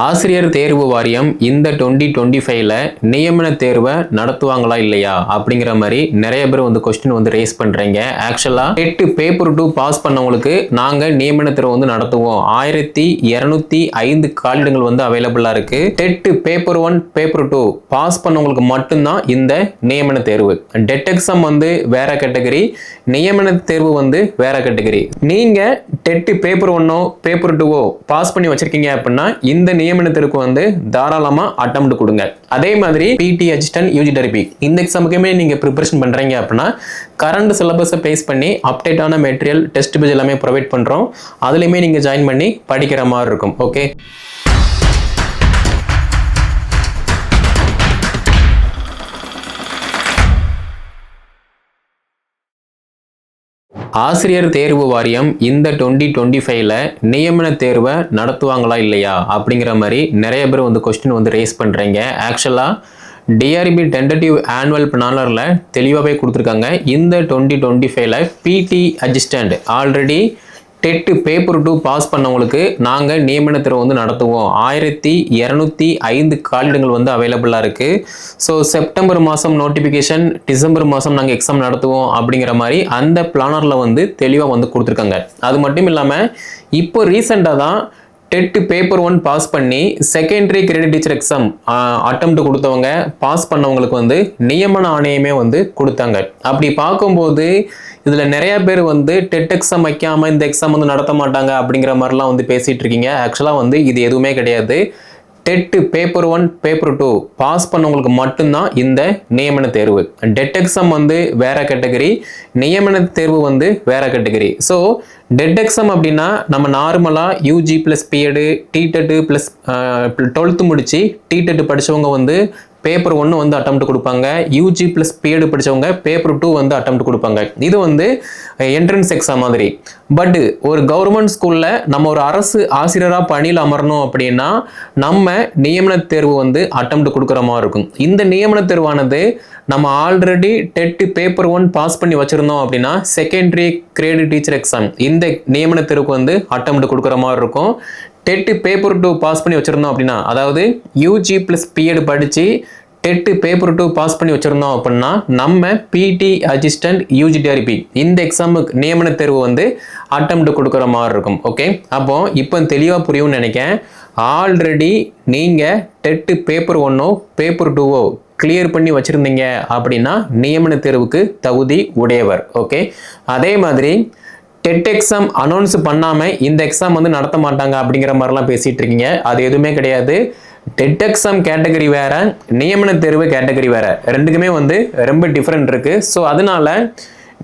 ஆசிரியர் தேர்வு வாரியம் இந்த டுவெண்ட்டி டுவெண்ட்டி ஃபைவ்ல நியமன தேர்வை நடத்துவாங்களா இல்லையா அப்படிங்கிற மாதிரி நிறைய பேர் வந்து கொஸ்டின் வந்து ரேஸ் பண்றீங்க. ஆக்சுவலா எட்டு பேப்பர் டூ பாஸ் பண்ணவங்களுக்கு நாங்க நியமன தேர்வு வந்து நடத்துவோம். ஆயிரத்தி இருநூத்தி ஐந்து காலிடங்கள் வந்து அவைலபிளா இருக்கு. TET paper one paper two pass பண்ணவங்களுக்கு மட்டும்தான் இந்த நியமன தேர்வு. டெட் எக்ஸாம் வந்து வேற கேட்டகரி நியமன தேர்வு வந்து வேற கேட்டகரி நீங்க டெட்டு பேப்பர் ஒன்னோ பேப்பர் டூவோ பாஸ் பண்ணி வச்சிருக்கீங்க அப்படின்னா இந்த நியமனத்திற்கு வந்து தாராளமாக அட்டம் கொடுங்க. அதே மாதிரி பிடி அசிஸ்டன்ட் யூஜி டெரிபி இந்த எக்ஸாமுக்குமே நீங்கள் ப்ரிப்பரேஷன் பண்றீங்க அப்படின்னா கரண்ட் சிலபஸை பேஸ் பண்ணி அப்டேட்டான மெட்டீரியல் டெஸ்ட் பேஜ் எல்லாமே ப்ரொவைட் பண்றோம். அதுலேயுமே நீங்க ஜாயின் பண்ணி படிக்கிற மாதிரி இருக்கும். ஓகே ஆசிரியர் தேர்வு வாரியம் இந்த டுவெண்ட்டி டுவெண்ட்டி ஃபைவ்ல நியமன தேர்வை நடத்துவாங்களா இல்லையா அப்படிங்கிற மாதிரி நிறைய பேர் வந்து கொஸ்டின் வந்து ரேஸ் பண்ணுறீங்க ஆக்சுவலாக டிஆர்பி டென்டேட்டிவ் ஆனுவல் பிளானரில் தெளிவாகவே கொடுத்துருக்காங்க. இந்த டுவெண்ட்டி டுவெண்ட்டி ஃபைவ்ல PT assistant already TET paper two pass பண்ணவங்களுக்கு நாங்கள் நியமன தேர்வு வந்து நடத்துவோம். ஆயிரத்தி இரநூத்தி ஐந்து காலிடங்கள் வந்து அவைலபிளாக இருக்குது ஸோ செப்டம்பர் மாதம் நோட்டிஃபிகேஷன் டிசம்பர் மாதம் நாங்கள் எக்ஸாம் நடத்துவோம் அப்படிங்கிற மாதிரி அந்த பிளானரில் வந்து தெளிவாக வந்து கொடுத்துருக்காங்க. அது மட்டும் இல்லாமல் இப்போ ரீசெண்டாக தான் டெட்டு பேப்பர் ஒன் பாஸ் பண்ணி secondary credit teacher exam attempt கொடுத்தவங்க பாஸ் பண்ணவங்களுக்கு வந்து நியமன ஆணையமே வந்து கொடுத்தாங்க. அப்படி பார்க்கும்போது இதில் நிறைய பேர் வந்து டெட் எக்ஸாம் வைக்காமல் இந்த எக்ஸாம் வந்து நடத்த மாட்டாங்க அப்படிங்கிற மாதிரிலாம் வந்து பேசிகிட்டு இருக்கீங்க. ஆக்சுவலாக வந்து இது எதுவுமே கிடையாது. TET paper one paper two pass பண்ணவங்களுக்கு மட்டும்தான் இந்த நியமன தேர்வு. டெட் எக்ஸாம் வந்து வேற கேட்டகரி நியமன தேர்வு வந்து வேற கேட்டகரி ஸோ டெட் எக்ஸாம் அப்படின்னா நம்ம நார்மலாக UG plus BEd TET plus twelfth முடித்து டிடெட்டு படித்தவங்க வந்து பேப்பர் ஒன்று வந்து அட்டம் கொடுப்பாங்க. யூஜி ப்ளஸ் பிஎடு படித்தவங்க பேப்பர் டூ வந்து அட்டம் கொடுப்பாங்க. இது வந்து என்ட்ரன்ஸ் எக்ஸாம் மாதிரி. பட் ஒரு கவர்மெண்ட் ஸ்கூலில் நம்ம ஒரு அரசு ஆசிரியராக பணியில் அமரணும் அப்படின்னா நம்ம நியமன தேர்வு வந்து அட்டம் கொடுக்குற மாதிரி இருக்கும். இந்த நியமன தேர்வானது நம்ம already TET paper one pass பண்ணி வச்சுருந்தோம் அப்படின்னா செகண்டரி கிரேடு டீச்சர் எக்ஸாம் இந்த நியமன தேர்வுக்கு வந்து அட்டம் கொடுக்குற மாதிரி இருக்கும். டெட்டு பேப்பர் டூ பாஸ் பண்ணி வச்சுருந்தோம் அப்படின்னா அதாவது யூஜி ப்ளஸ் பிஎட் படித்து டெட்டு பேப்பர் டூ பாஸ் பண்ணி வச்சுருந்தோம் அப்படின்னா நம்ம பிடி அசிஸ்டன்ட் யூஜிடிஆர்பி இந்த எக்ஸாமுக்கு நியமன தேர்வு வந்து அட்டம் கொடுக்குற மாதிரி இருக்கும். ஓகே அப்போ இப்போ தெளிவாக புரியும்னு நினைக்கேன் ஆல்ரெடி நீங்கள் டெட்டு பேப்பர் ஒன்னோ பேப்பர் டூவோ கிளியர் பண்ணி வச்சுருந்தீங்க அப்படின்னா நியமன தேர்வுக்கு தகுதி உடையவர். ஓகே அதே மாதிரி டெட் எக்ஸாம் அனௌன்ஸ் பண்ணாமல் இந்த எக்ஸாம் வந்து நடத்த மாட்டாங்க அப்படிங்கிற மாதிரிலாம் பேசிகிட்டு இருக்கீங்க அது எதுவுமே கிடையாது டெட் எக்ஸாம் கேட்டகரி வேறு நியமன தேர்வு கேட்டகரி வேறு ரெண்டுக்குமே வந்து ரொம்ப டிஃப்ரெண்ட் இருக்குது ஸோ அதனால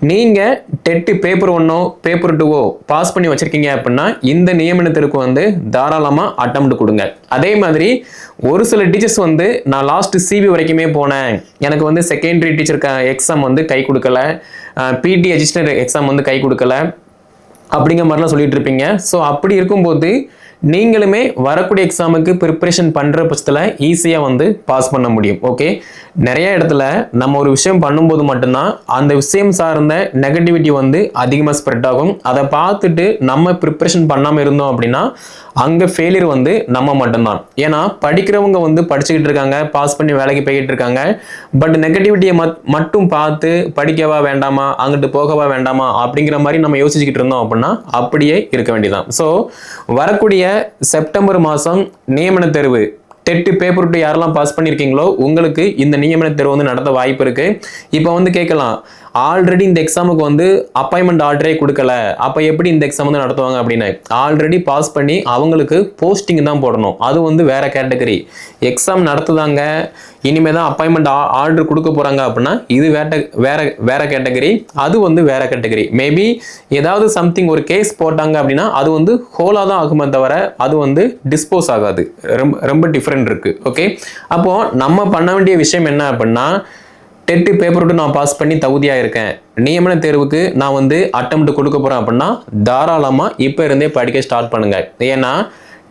நீங்கள் டெட்டு பேப்பர் ஒன்னோ பேப்பர் டூவோ பாஸ் பண்ணி வச்சுருக்கீங்க அப்படின்னா இந்த நியமனத்திற்கு வந்து தாராளமாக அட்டம் கொடுங்க அதே மாதிரி ஒரு சில டீச்சர்ஸ் வந்து நான் லாஸ்ட் சிபி வரைக்குமே போனேன் எனக்கு வந்து செகண்டரி டீச்சர் எக்ஸாம் வந்து கை கொடுக்கல பிடி அசிஸ்டன்ட் எக்ஸாம் வந்து கை கொடுக்கல அப்படிங்கிற மாதிரிலாம் சொல்லிட்டு இருப்பீங்க. ஸோ அப்படி இருக்கும்போது நீங்களுமே வரக்கூடிய எக்ஸாமுக்கு ப்ரிப்பரேஷன் பண்ணுற பட்சத்தில் ஈஸியாக வந்து பாஸ் பண்ண முடியும். ஓகே நிறைய இடத்துல நம்ம ஒரு விஷயம் பண்ணும்போது மட்டும்தான் அந்த விஷயம் சார்ந்த நெகட்டிவிட்டி வந்து அதிகமாக ஸ்ப்ரெட் ஆகும். அதை பார்த்துட்டு நம்ம ப்ரிப்பரேஷன் பண்ணாமல் இருந்தோம் அப்படின்னா அங்கே ஃபெயிலியர் வந்து நம்ம மட்டும்தான். ஏன்னா படிக்கிறவங்க வந்து படிச்சுக்கிட்டு இருக்காங்க பாஸ் பண்ணி வேலைக்கு போய்கிட்டு இருக்காங்க. பட் நெகட்டிவிட்டியை மத் மட்டும் பார்த்து படிக்கவா வேண்டாமா அங்கிட்டு போகவா வேண்டாமா அப்படிங்கிற மாதிரி நம்ம யோசிச்சுக்கிட்டு இருந்தோம் அப்படின்னா அப்படியே இருக்க வேண்டியதான் ஸோ வரக்கூடிய செப்டம்பர் மாதம் நியமன தேர்வு. டெட்டு பேப்பர் டூ யாரெல்லாம் பாஸ் பண்ணியிருக்கீங்களோ உங்களுக்கு இந்த நியமன தேர்வு வந்து நடத்த வாய்ப்பு இருக்குது இப்போ வந்து கேட்கலாம். ஆல்ரெடி இந்த எக்ஸாமுக்கு வந்து அப்பாயின்மெண்ட் ஆர்டரே கொடுக்கல. அப்போ எப்படி இந்த எக்ஸாம் வந்து நடத்துவாங்க அப்படின்னு? ஆல்ரெடி பாஸ் பண்ணி அவங்களுக்கு போஸ்டிங் தான் போடணும். அது வந்து வேற கேட்டகரி எக்ஸாம் நடத்துதாங்க. இனிமே தான் அப்பாயின்மெண்ட் ஆர்டர் கொடுக்க போகிறாங்க அப்படின்னா இது வேற வேற வேற கேட்டகரி அது வந்து வேற கேட்டகரி மேபி ஏதாவது சம்திங் ஒரு கேஸ் போட்டாங்க அப்படின்னா அது வந்து ஹோலாக தான் ஆகுமே தவிர அது வந்து டிஸ்போஸ் ஆகாது. ரொம்ப ரொம்ப டிஃப்ரெண்ட் இருக்குது ஓகே அப்போது நம்ம பண்ண வேண்டிய விஷயம் என்ன அப்படின்னா டெட்டு பேப்பர் விட்டு நான் பாஸ் பண்ணி தகுதியாக இருக்கேன் நியமன தேர்வுக்கு நான் வந்து அட்டம் கொடுக்க போகிறேன் அப்படின்னா தாராளமாக இப்போ இருந்தே படிக்க ஸ்டார்ட் பண்ணுங்கள் ஏன்னா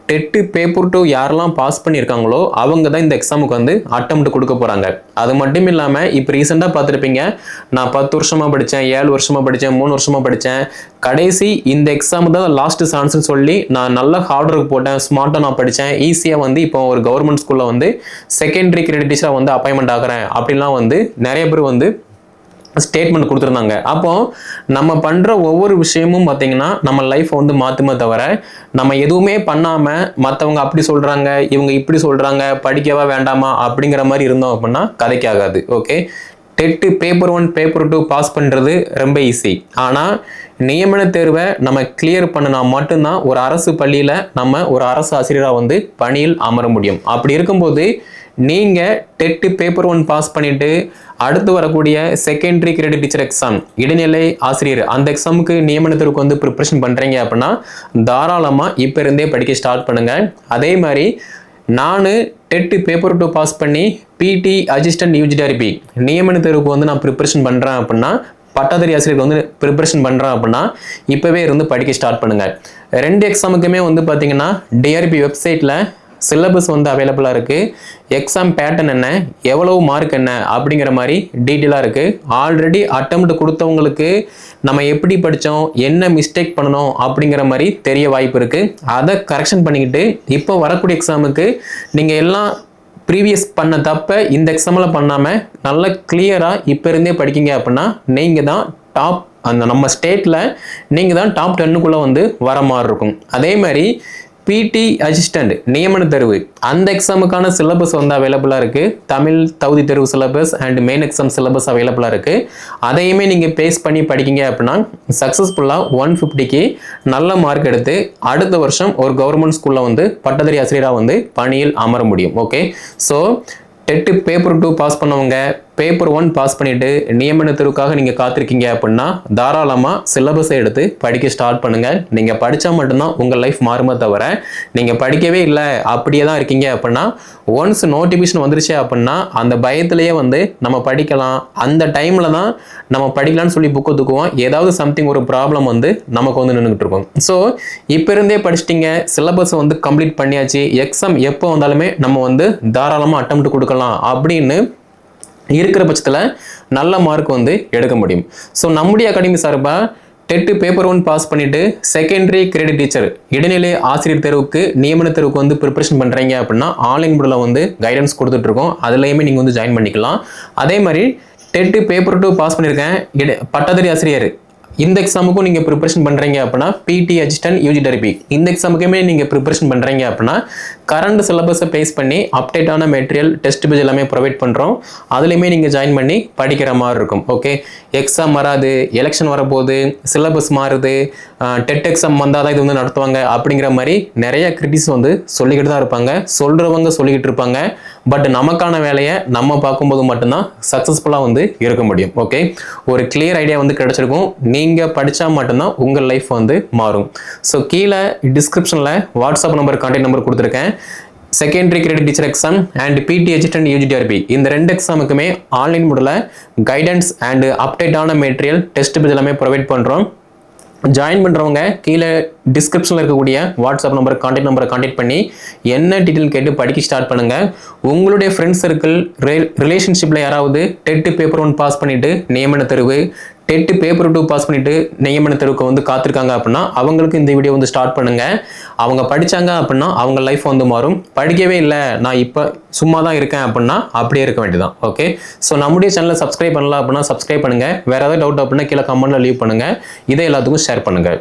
டெட்டு பேப்பர் டூ யாரெல்லாம் பாஸ் பண்ணியிருக்காங்களோ அவங்க தான் இந்த எக்ஸாமுக்கு வந்து அட்டம்ப்ட் கொடுக்க போகிறாங்க அது மட்டும் இல்லாமல் இப்போ ரீசெண்டாக பார்த்துருப்பீங்க நான் பத்து வருஷமாக படித்தேன் ஏழு வருஷமாக படித்தேன் மூணு வருஷமாக படித்தேன் கடைசி இந்த எக்ஸாம் தான் லாஸ்ட் சான்ஸ்னு சொல்லி நான் நல்ல ஹார்ட் ஒர்க் போட்டேன் ஸ்மார்ட்டாக நான் படித்தேன் ஈஸியாக வந்து இப்போ ஒரு கவர்மெண்ட் ஸ்கூலில் வந்து செகண்டரி கிரெடிட் டீச்சராக வந்து அப்பாயின்மெண்ட் ஆகிறேன். அப்படிலாம் வந்து நிறைய பேர் வந்து ஸ்டேட்மெண்ட் கொடுத்துருந்தாங்க. அப்போ நம்ம பண்ணுற ஒவ்வொரு விஷயமும் பார்த்தீங்கன்னா நம்ம லைஃப்பை வந்து மாற்றுமே தவிர நம்ம எதுவுமே பண்ணாமல் மற்றவங்க அப்படி சொல்கிறாங்க இவங்க இப்படி சொல்கிறாங்க படிக்கவா வேண்டாமா அப்படிங்கிற மாதிரி இருந்தோம் அப்படின்னா கதைக்காகாது. Okay TET paper one paper two pass பண்ணுறது ரொம்ப ஈஸி ஆனால் நியமன தேர்வை நம்ம கிளியர் பண்ணினா மட்டும்தான் ஒரு அரசு பள்ளியில் நம்ம ஒரு அரசு ஆசிரியராக வந்து பணியில் அமர முடியும். அப்படி இருக்கும்போது நீங்கள் டெட்டு பேப்பர் ஒன் பாஸ் பண்ணிவிட்டு அடுத்து வரக்கூடிய செகண்டரி கிரேட் டீச்சர் எக்ஸாம் இடைநிலை ஆசிரியர் அந்த எக்ஸாமுக்கு நியமனத்திற்கு வந்து ப்ரிப்ரேஷன் பண்ணுறீங்க அப்படின்னா தாராளமாக இப்போ இருந்தே படிக்க ஸ்டார்ட் பண்ணுங்கள் அதே மாதிரி நான் டெட்டு பேப்பர் டூ பாஸ் பண்ணி பிடி அசிஸ்டன்ட் யூஜிடிஆர்பி நியமன தேர்வுக்கு வந்து நான் ப்ரிப்ரேஷன் பண்ணுறேன் அப்படின்னா பட்டாதாரி ஆசிரியருக்கு வந்து ப்ரிப்பரேஷன் பண்ணுறேன் அப்படின்னா இப்போவே இருந்து படிக்க ஸ்டார்ட் பண்ணுங்கள் ரெண்டு எக்ஸாமுக்குமே வந்து பார்த்தீங்கன்னா டிஆர்பி வெப்சைட்டில் சிலபஸ் வந்து அவைலபிளாக இருக்குது எக்ஸாம் பேட்டர்ன் என்ன? எவ்வளவு மார்க் என்ன? அப்படிங்கிற மாதிரி டீட்டெயிலாக இருக்குது ஆல்ரெடி அட்டம்ப்ட் கொடுத்தவங்களுக்கு நம்ம எப்படி படித்தோம் என்ன மிஸ்டேக் பண்ணணும்? அப்படிங்கிற மாதிரி தெரிய வாய்ப்பு இருக்குது அதை கரெக்ஷன் பண்ணிக்கிட்டு இப்போ வரக்கூடிய எக்ஸாமுக்கு நீங்கள் எல்லாம் ப்ரீவியஸ் பண்ண தப்பை இந்த எக்ஸாமில் பண்ணாமல் நல்லா கிளியராக இப்போ இருந்தே படிக்கிங்க அப்படின்னா நீங்கள் தான் டாப் அந்த நம்ம ஸ்டேட்டில் நீங்கள் தான் டாப் டென்னுக்குள்ளே வந்து வர மாதிரி இருக்கும். அதே மாதிரி பிடி அசிஸ்டண்ட் நியமன தேர்வு. அந்த எக்ஸாமுக்கான சிலபஸ் வந்து அவைலபிளாக இருக்குது தமிழ் தகுதி தேர்வு syllabus and main exam syllabus அவைலபிளாக இருக்குது அதையுமே நீங்கள் பேஸ் பண்ணி படிக்கிங்க அப்படின்னா சக்ஸஸ்ஃபுல்லாக ஒன் ஃபிஃப்டிக்கு நல்ல மார்க் எடுத்து அடுத்த வருஷம் ஒரு கவர்மெண்ட் ஸ்கூலில் வந்து பட்டதாரி ஆசிரியராக வந்து பணியில் அமர முடியும். Okay so TET paper two pass பண்ணவங்க பேப்பர் ஒன் பாஸ் பண்ணிட்டு நியமனத்திற்காக தேர்வுக்காக நீங்கள் காத்திருக்கீங்க அப்படின்னா தாராளமாக சிலபஸை எடுத்து படிக்க ஸ்டார்ட் பண்ணுங்கள் நீங்கள் படித்தா மட்டும்தான் உங்கள் லைஃப் மாறுமே தவிர நீங்கள் படிக்கவே இல்லை அப்படியே தான் இருக்கீங்க அப்படின்னா ஒன்ஸ் நோட்டிஃபிகேஷன் வந்துருச்சு அப்படின்னா அந்த பயத்திலேயே வந்து நம்ம படிக்கலாம். அந்த டைமில் தான் நம்ம படிக்கலாம்னு சொல்லி புக்கு தூக்குவோம் ஏதாவது சம்திங் ஒரு ப்ராப்ளம் வந்து நமக்கு வந்து நின்றுக்கிட்டு இருக்கும். ஸோ இப்போ இருந்தே படிச்சிட்டிங்க சிலபஸ் வந்து கம்ப்ளீட் பண்ணியாச்சு எக்ஸாம் எப்போ வந்தாலுமே நம்ம வந்து தாராளமாக அட்டம் கொடுக்கலாம் அப்படின்னு இருக்கிற பட்சத்தில் நல்ல மார்க் வந்து எடுக்க முடியும். ஸோ நம்முடைய அகாடமி சார்பாக டெட்டு பேப்பர் ஒன் பாஸ் பண்ணிவிட்டு செகண்டரி கிரெடிட் டீச்சர் இடைநிலை ஆசிரியர் தேர்வுக்கு நியமன தேர்வுக்கு வந்து ப்ரிப்பரேஷன் பண்ணுறீங்க அப்படின்னா ஆன்லைன் மூடில் வந்து கைடன்ஸ் கொடுத்துட்ருக்கோம் அதுலேயுமே நீங்கள் வந்து ஜாயின் பண்ணிக்கலாம். அதே மாதிரி டெட்டு பேப்பர் டூ பாஸ் பண்ணியிருக்கேன் இட பட்டதாரி ஆசிரியர் இந்த எக்ஸாமுக்கும் நீங்கள் ப்ரிப்பரேஷன் பண்ணுறீங்க அப்படின்னா பிடி அசிஸ்டன்ட் யூஜி டெரபி இந்த எக்ஸாமுக்குமே நீங்கள் ப்ரிப்பரேஷன் பண்ணுறீங்க அப்படின்னா கரண்ட் சிலபஸை பேஸ் பண்ணி அப்டேட்டான மெட்டீரியல் டெஸ்ட் பேஜ் எல்லாமே ப்ரொவைட் பண்ணுறோம் அதுலேயுமே நீங்கள் ஜாயின் பண்ணி படிக்கிற மாதிரி இருக்கும் ஓகே எக்ஸாம் வராது எலெக்ஷன் வரப்போகுது சிலபஸ் மாறுது டெட் எக்ஸாம் வந்தால் தான் இது வந்து நடத்துவாங்க அப்படிங்கிற மாதிரி நிறைய கிரிட்டிஸ் வந்து சொல்லிக்கிட்டு தான் இருப்பாங்க. சொல்கிறவங்க சொல்லிக்கிட்டு இருப்பாங்க. பட் நமக்கான வேலையை நம்ம பார்க்கும்போது மட்டும்தான் சக்ஸஸ்ஃபுல்லாக வந்து இருக்க முடியும். ஓகே ஒரு கிளியர் ஐடியா வந்து கிடைச்சிருக்கும். நீங்கள் படித்தா மட்டும்தான் உங்கள் லைஃப் வந்து மாறும். ஸோ கீழே டிஸ்கிரிப்ஷனில் வாட்ஸ்அப் நம்பர் கான்டாக்ட் நம்பர் கொடுத்துருக்கேன். Secondary credit teacher exam and PT and UG TRB இந்த ரெண்டு எக்ஸாமுக்குமே ஆன்லைன் முறையில் கைடன்ஸ் அண்ட் அப்டேட்டான மெட்டீரியல் டெஸ்ட் பேஜ் எல்லாமே ப்ரொவைட் பண்ணுறோம் ஜாயின் பண்ணுறவங்க கீழே டிஸ்கிரிப்ஷனில் இருக்கக்கூடிய வாட்ஸ்அப் நம்பர் கான்டாக்ட் நம்பரை கான்டாக்ட் பண்ணி என்ன டீட்டெயில் கேட்டு படிக்க ஸ்டார்ட் பண்ணுங்கள் உங்களுடைய ஃப்ரெண்ட்ஸ் சர்க்கிள் ரிலேஷன்ஷிப்பில் யாராவது டெட்டு பேப்பர் ஒன் பாஸ் பண்ணிவிட்டு நியமன தெருவு டெட்டு பேப்பர் டூ பாஸ் பண்ணிவிட்டு நியமன தெருவுக்கு வந்து காத்திருக்காங்க அப்படின்னா அவங்களுக்கு இந்த வீடியோ வந்து ஸ்டார்ட் பண்ணுங்கள் அவங்க படித்தாங்க அப்படின்னா அவங்க லைஃப் வந்து மாறும். படிக்கவே இல்லை நான் இப்போ சும்மா தான் இருக்கேன் அப்படின்னா அப்படியே இருக்க வேண்டியதான் ஓகே ஸோ நம்முடைய சேனலை சப்ஸ்கிரைப் பண்ணலாம் அப்படின்னா சப்ஸ்கிரைப் பண்ணுங்கள் வேறு ஏதாவது டவுட் அப்படின்னா கீழே கமெண்ட்டில் லீவ் பண்ணுங்கள் இதை எல்லாத்துக்கும் ஷேர் பண்ணுங்கள்